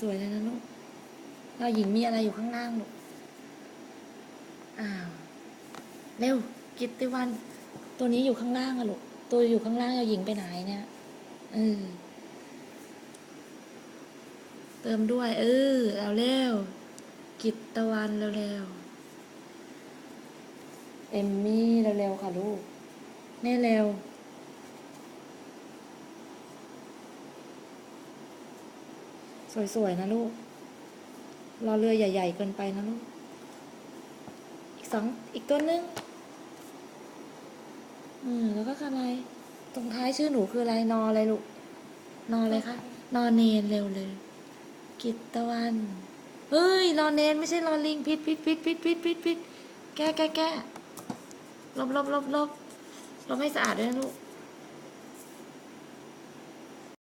สวยๆเลยนะลูกเราหญิงมีอะไรอยู่ข้างล่างลูก อ้าว เร็ว กิตติวัน ตัวนี้อยู่ข้างล่างอะลูก ตัวอยู่ข้างล่างเราหญิงไปไหนเนี่ยเออเติมด้วย เออเอาเร็ว กิตตะวันเร็วๆเอมมี่เร็วๆค่ะลูก แน่เร็ว สวย ๆ นะลูก รอเรือใหญ่ ๆ เกินไปนะลูก อีกสอง อีกตัวหนึง อืม แล้วก็อะไร ตรงท้ายชื่อหนูคืออะไร นออะไรลูก นออะไรคะ นอเนนเร็วเลย กิตตะวัน เฮ้ยรอเนนไม่ใช่รอลิงพิดพิดพิดพิดพิดพิดพิดแก้แก้แก้ลบลบลบลบลบให้สะอาดด้วยนะลูก